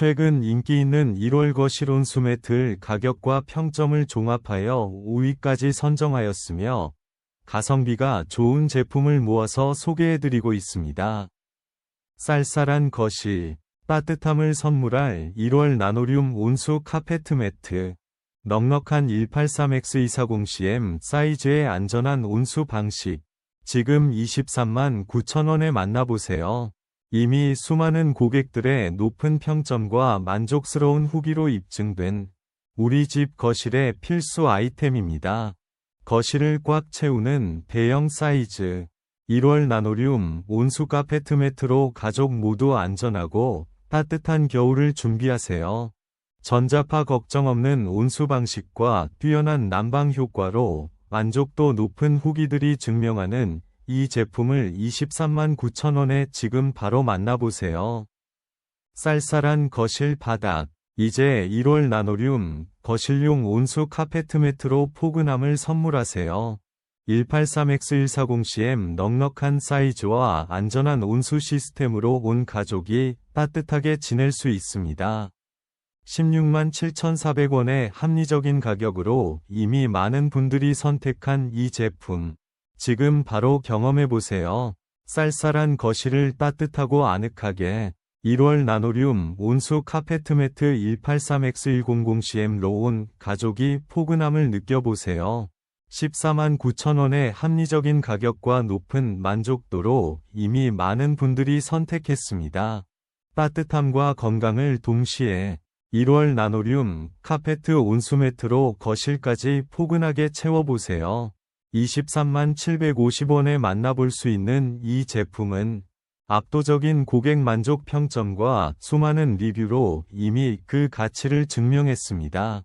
최근 인기 있는 1월 거실 온 수 매트 가격과 평점을 종합하여 5위까지 선정하였으며 가성비가 좋은 제품을 모아서 소개해드리고 있습니다. 쌀쌀한 거실, 따뜻함을 선물할 1월 나노륨 온수 카페트 매트, 넉넉한 183X240cm 사이즈의 안전한 온수 방식, 지금 23만 9천원에 만나보세요. 이미 수많은 고객들의 높은 평점과 만족스러운 후기로 입증된 우리 집 거실의 필수 아이템입니다. 거실을 꽉 채우는 대형 사이즈 1월 나노륨 온수 카페트 매트로 가족 모두 안전하고 따뜻한 겨울을 준비하세요. 전자파 걱정 없는 온수 방식과 뛰어난 난방 효과로 만족도 높은 후기들이 증명하는 이 제품을 23만 9천원에 지금 바로 만나보세요. 쌀쌀한 거실 바닥. 이제 1월 나노륨 거실용 온수 카페트 매트로 포근함을 선물하세요. 183X140cm 넉넉한 사이즈와 안전한 온수 시스템으로 온 가족이 따뜻하게 지낼 수 있습니다. 16만 7,400원의 합리적인 가격으로 이미 많은 분들이 선택한 이 제품. 지금 바로 경험해보세요. 쌀쌀한 거실을 따뜻하고 아늑하게 1월 나노륨 온수 카페트 매트 183X100CM로 온 가족이 포근함을 느껴보세요. 14만 9천원의 합리적인 가격과 높은 만족도로 이미 많은 분들이 선택했습니다. 따뜻함과 건강을 동시에 1월 나노륨 카페트 온수 매트로 거실까지 포근하게 채워보세요. 23만 750원에 만나볼 수 있는 이 제품은 압도적인 고객 만족 평점과 수많은 리뷰로 이미 그 가치를 증명했습니다.